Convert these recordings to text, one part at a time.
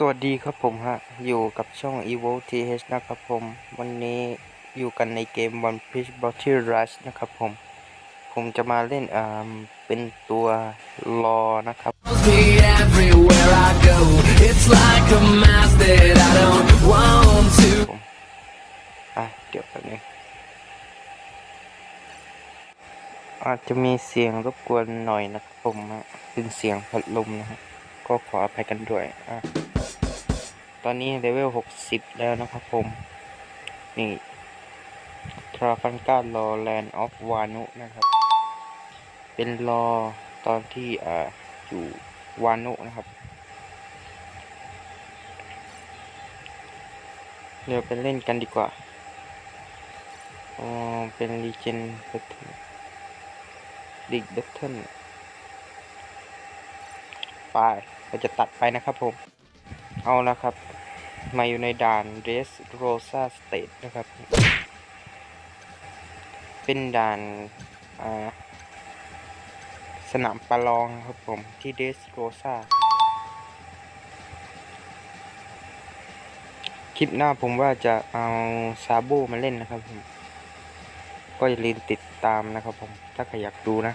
สวัสดีครับผมฮะ อยู่กับช่อง Evo TH นะครับผม วันนี้อยู่กันในเกม One Piece Battle Rush นะครับผม ผมจะมาเล่นอ่าเป็นตัวรอนะครับ me everywhere I go. It's like a mask that I don't want to. อะ เดี๋ยวแป๊บนึงอาจจะมีเสียงรบกวนหน่อยนะครับผมฮะเป็นเสียงพัดลมนะฮะก็ขออภัยกันด้วยอะ ตอนนี้เลเวลหกสิบแล้วนะครับผม นี่ทราฟันการรอแลนด์ออฟวานุนะครับ เป็นรอตอนที่อ่าอยู่วานุนะครับเดี๋ยวไปเล่นกันดีกว่าอ๋อเป็นรีเจนเบทเทิลดิกเบทเทิลไปเราจะตัดไปนะครับผม เอาละครับ มาอยู่ในด่านเรสโรซาสเตทนะครับ เป็นด่านาสนามประลองครับผมที่เดสโรซาคลิปหน้าผมว่าจะเอาซาโบมาเล่นนะครับผม ก็อย่าลืมติดตามนะครับผม ถ้าใครอยากดูนะ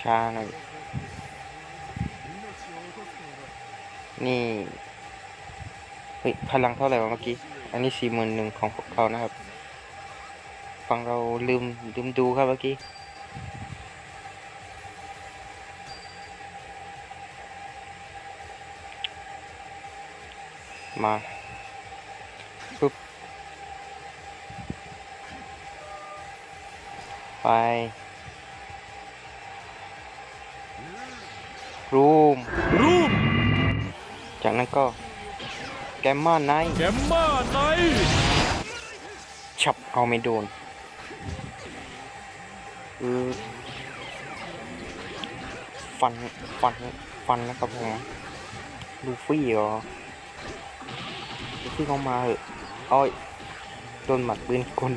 ช้าหน่อย นี่เฮ้ยพลังเท่าไหร่วะเมื่อกี้ อันนี้สี่หมื่นหนึ่งของพวกเขานะครับ ฟังเราลืมลืมดูครับเมื่อกี้ มาปุ๊บไปรูมรูม จากนั้นก็แกมมาไนท์แกมมาไนท์ฉับเอาไม่โดนเออฟัน ฟัน ฟันนะครับผมลูฟี่เหรอลูฟี่เขามาเหอะอ้อยโดนหมัดปืนกล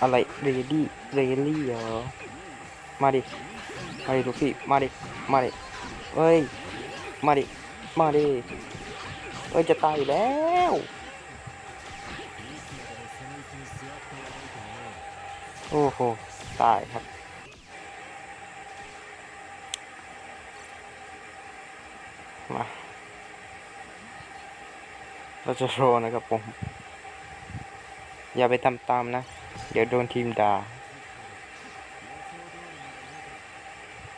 อะไรเรดี้เรลี่เหรอมาดิมาดิลูฟี่มาดิมาดิเอ้ยมาดิ มาดิเอ้ยจะตายอยู่แล้ว โอ้โห ตายครับ มา เราจะโชว์นะครับผม อย่าไปทำตามนะ เดี๋ยวโดนทีมด่า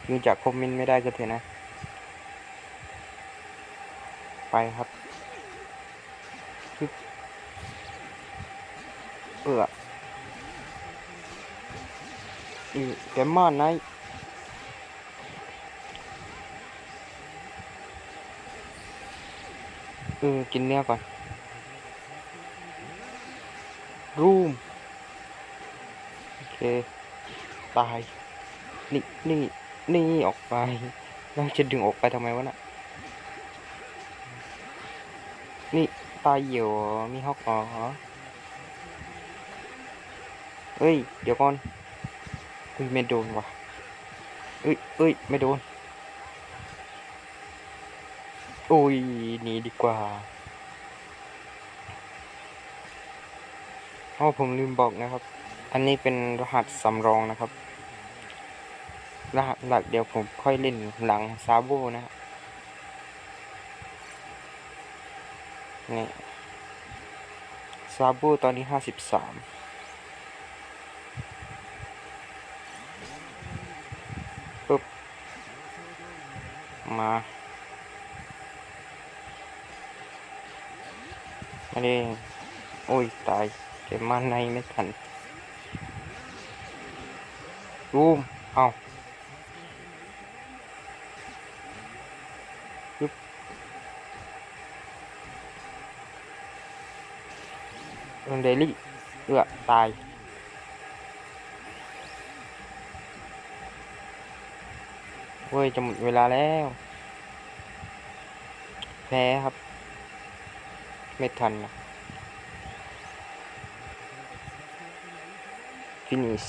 ดูจากคอมเมนต์ไม่ได้ก็เถอะนะ ไปครับปึ๊บเอออีแกมมาไนท์เออกินเนื้อก่อน รูม โอเค ตาย นี่ นี่ นี่ ออกไปแล้วจะดึงออกไปทำไมวะน่ะ นี่ตาเหี่ยวมีฮอกอ๋อเอ้ย เดี๋ยวก่อนเอ้ยไม่โดนว่ะเอ้ยเอ้ยไม่โดน โอ้ยหนีดีกว่าอ๋อผมลืมบอกนะครับ อันนี้เป็นรหัสสำรองนะครับ รหัสหลักเดี๋ยวผมค่อยเล่นหลังซาโบนะฮะ นี่ซาโบตอนนี้ห้าสิบสามปุ๊บ มาไม่ได้โอ้ย ตายเก็บมาในไม่ทันรูมเอา ลงเดลี่เอือตาย เว้ย จะหมดเวลาแล้ว แพ้ครับ ไม่ทันนะ finish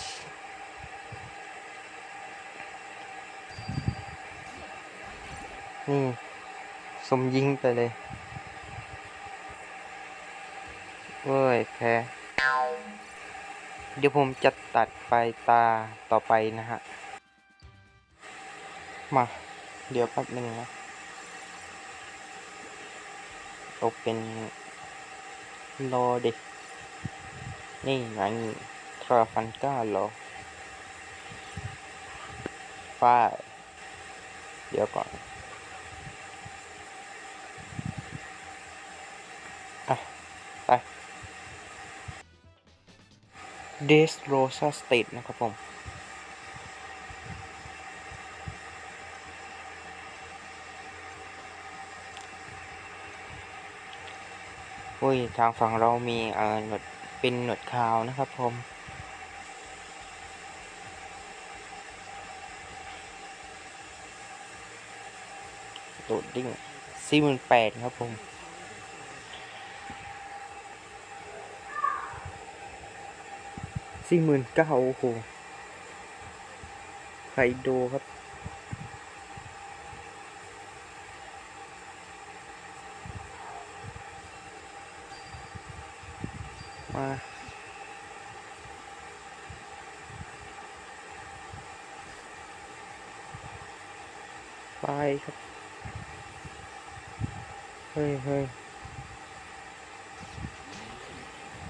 นี่สมยิงไปเลย เว้ยแพ้เดี๋ยวผมจะตัดไปตาต่อไปนะฮะ มา เดี๋ยวแป๊บนึงนะโอเป็นรอเด็กนี่ไงทราฟันก้ารอป้ายเดี๋ยวก่อน เดสโรซาสเตทนะครับผมอุ้ย ทางฝั่งเรามีเอ่อหนวดเป็นหนวดขาวนะครับผม โดดดิ้งสี่หมื่นแปดครับผม สี่หมื่นเก้าโอ้โหไคโดครับ มาไปครับ เฮ้ยเฮ้ย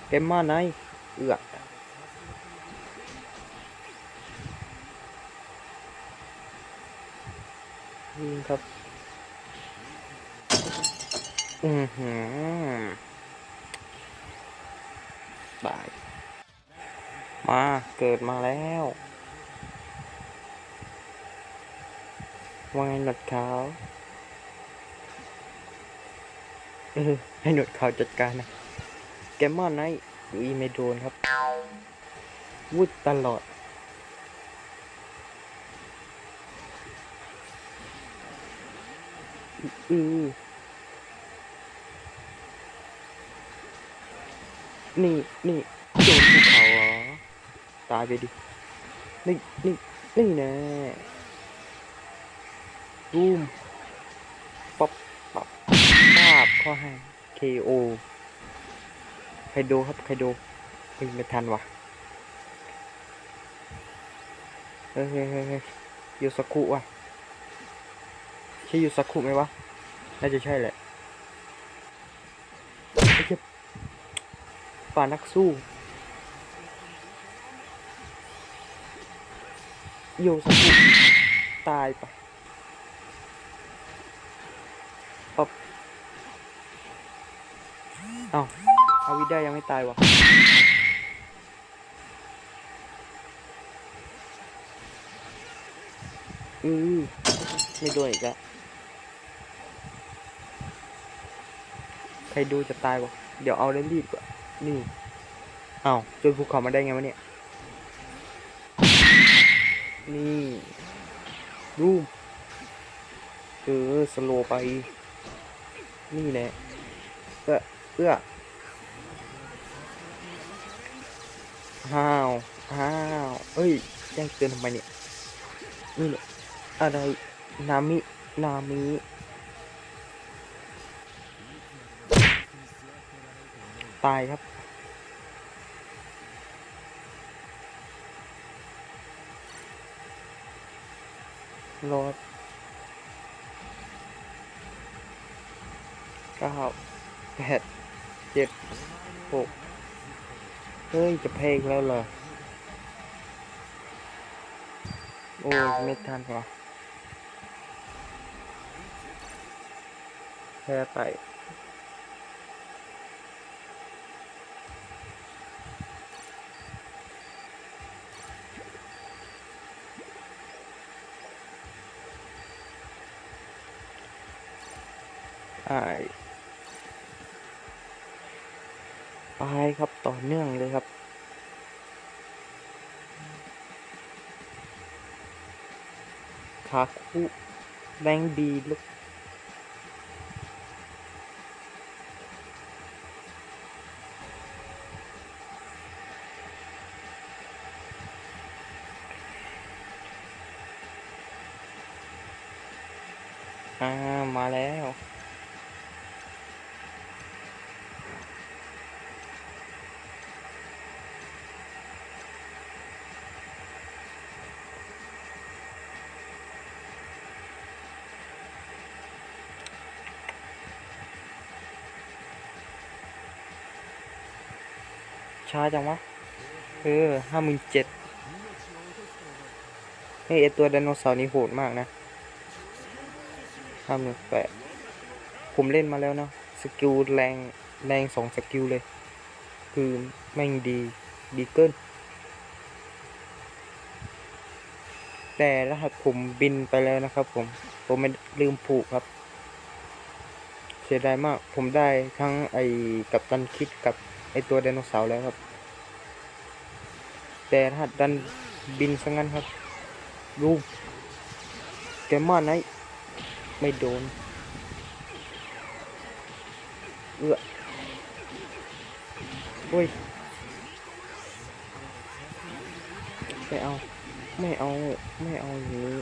เกมมาไหนเอือก ยิงครับ อือหือตาย มาเกิดมาแล้วว่าไงหนวดขาวเออให้หนวดขาวจัดการนะ แกมอนไนท์อีไม่โดนครับ วุดตลอด อือนี่นี่โดนภูเขาเหรอตายไปดินี่นี่นี่แน่รูมป๊อปป๊อปปาบข้อให้ KO ใครดูครับใครดูเฮ้ยไม่ทันวะเฮ้ยเฮ้ยเฮ้ยเฮ้ยยูสกุวะใช่ยูสกุไหมวะ น่าจะใช่แหละไอ้เหี้ยป่านักสู้โยสกุตายไปปั๊บเอาอาวิด้ายังไม่ตายวะอือไม่โดนอีกแล้ว ครดูจะตายวะเดี๋ยวเอาเล่นรีดก่อนนี่ เอ้าจนภูเขามาได้ไงวะเนี่ย นี่รูมเออสโลไป นี่แหละเอื้อเอื้อห้าวห้าวเอ้ยแจ้งเตือนทำไมเนี่ย นี่เนี่ยอะไร นามิ นามิ ตายครับรอดเก้าแปดเจ็ดหกเฮ้ย จะเพลงแล้วเหรอ โอ้ไม่ทันวะแพ้ไป ไปครับต่อเนื่องเลยครับ คาคุแบงค์บีลุกอ่า มาแล้ว ช้าจังวะ เออห้าหมื่นเจ็ดเฮ้ยไอตัวไดโนเสาร์นี่โหดมากนะห้าหมื่นแปดผมเล่นมาแล้วนะ สกิลแรงแรงสองสกิลเลย คือแม่งดี ดีเกิน แต่รหัสผมบินไปแล้วนะครับผม ผมไม่ลืมผูกครับ เสียดายมาก ผมได้ทั้งไอ้กับตันคิดกับ ไอตัวไดโนเสาร์แล้วครับ แต่รหัสดันบินซะงั้นครับดูแกมาไหนไม่โดน เอื้อโอ้ย ไม่เอา ไม่เอา ไม่เอาอย่างนี้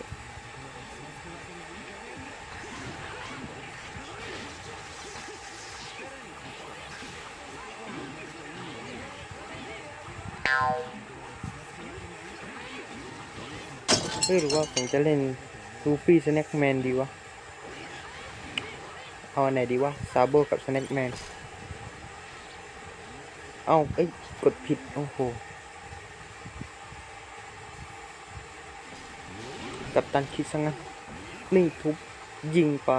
เฮ้ยหรือว่าผมจะเล่นลูฟี่สแน็คแมนดีวะ เอาอันไหนดีวะ ซาโบกับสแน็คแมน เอาเอ้ย กดผิด โอ้โห กับตันคิดซะงั้น นี่ทุบ ยิงไป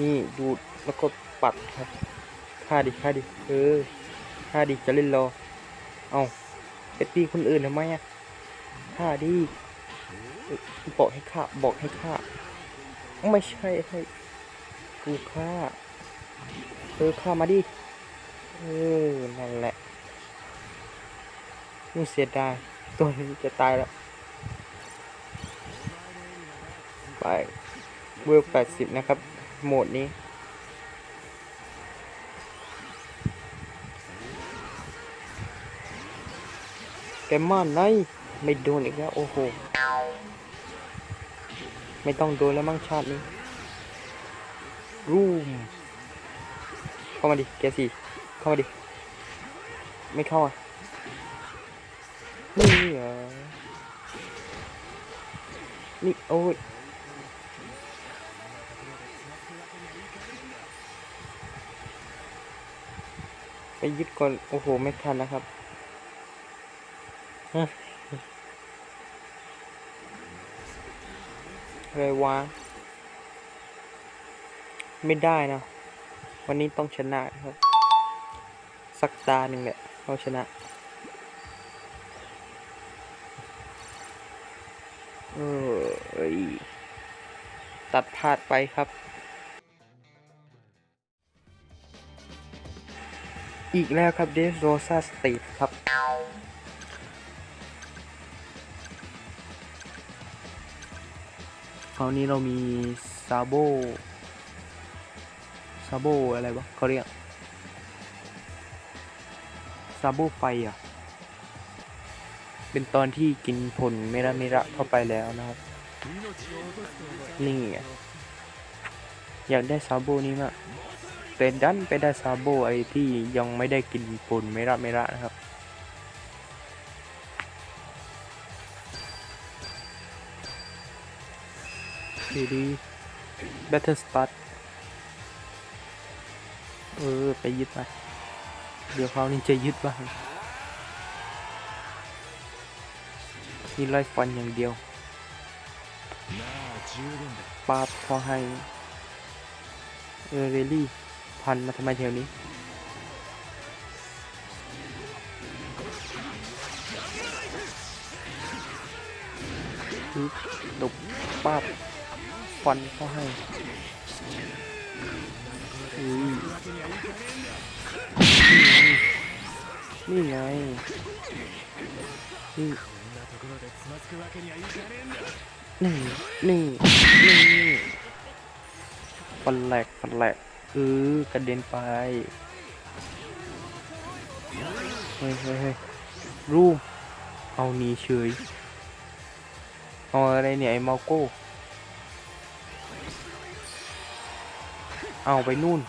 นี่ ดูด แล้วก็ปัดครับ ฆ่าดิฆ่าดิเออฆ่าดิจะเล่นรอ เอาไปตีคนอื่นทำไมอะฆ่าดิบอกให้ฆ่าบอกให้ฆ่า ไม่ใช่ให้กูฆ่า เออฆ่ามาดิ เออ นั่นแหละนี่เสียดาย ตัวนี้จะตายแล้ว ไปเวลแปดสิบนะครับ โหมดนี้ แกมาไหนไม่โดนอีกแล้วโอ้โห ไม่ต้องโดนแล้วมั้งชาตินี้ รูม เข้ามาดิ แกสี่เข้ามาดิ ไม่เข้าอะ นี่เหรอ นี่ โอ้ยไปยึดก่อน โอ้โห ไม่ทันนะครับ อะไรวะ ไม่ได้นะ วันนี้ต้องชนะครับ สักตาหนึ่งแหละเราชนะ เออเอ้ยตัดพลาดไปครับ อีกแล้วครับเดสโรซาสตีทครับ คราวนี้เรามีซาโบซาโบอะไรวะเขาเรียกซาโบไฟอะ เป็นตอนที่กินผลเมระเมระเข้าไปแล้วนะครับ นี่ไงอยากได้ซาโบนี้มากแต่ดันไปได้ซาโบไอที่ยังไม่ได้กินผลเมระเมระนะครับ ดีดี Battle Start เออ ไปยึดมาเดี๋ยวครานี้จะยึดบ้างนี่ไล่ฟันอย่างเดียวปาบพอให้เออเรลี่ พันมาทำไมแถวนี้ปึ๊บตบปาบ ฟันเขาให้นี่ไงนี่นี่นี่นี่นี่ฟันแหลกฟันแหลกเออกระเด็นไปเฮ้ยเฮ้ยเฮ้ยรูปเอาหนีเฉยเอาอะไรเนี่ยไอ้มาโก้ เอาไปนู่น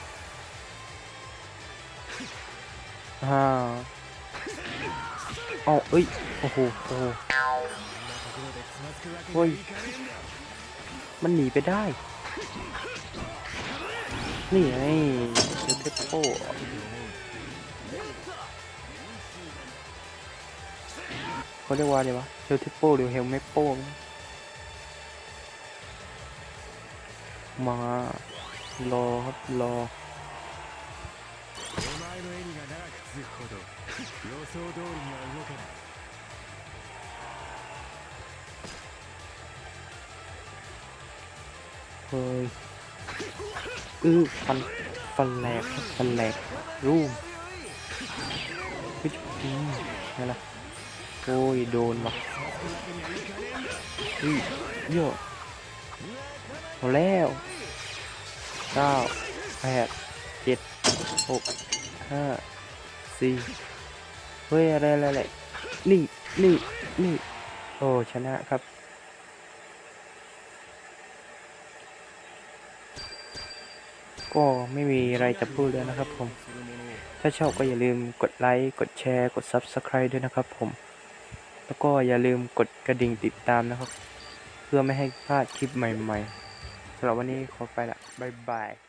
อ่าเอาเอ้ย โอ้โห โอ้โหเฮ้ย มันหนีไปได้ นี่ไงเดเทปโป้เขาเรียกว่าอะไรวะเฮลเทปโป้หรือเฮลเมปโป้มา รอครับรอเฮ้ยอื้อฟันฟันแหลกฟันแหลกรูมพิจิตรไงล่ะโอ้ยโดนว่ะอื้อเยอะพอแล้ว เก้าแปดเจ็ดหกห้าสี่เฮ้ย อะไรอะไรอะไรนี่นี่นี่โอ้ชนะครับ ก็ไม่มีอะไรจะพูดแล้วนะครับผม ถ้าชอบก็อย่าลืมกดไลค์ กดแชร์ กด Subscribe ด้วยนะครับผม แล้วก็อย่าลืมกดกระดิ่งติดตามนะครับ เพื่อไม่ให้พลาดคลิปใหม่ ๆ สำหรับวันนี้ขอไปละบ๊ายบาย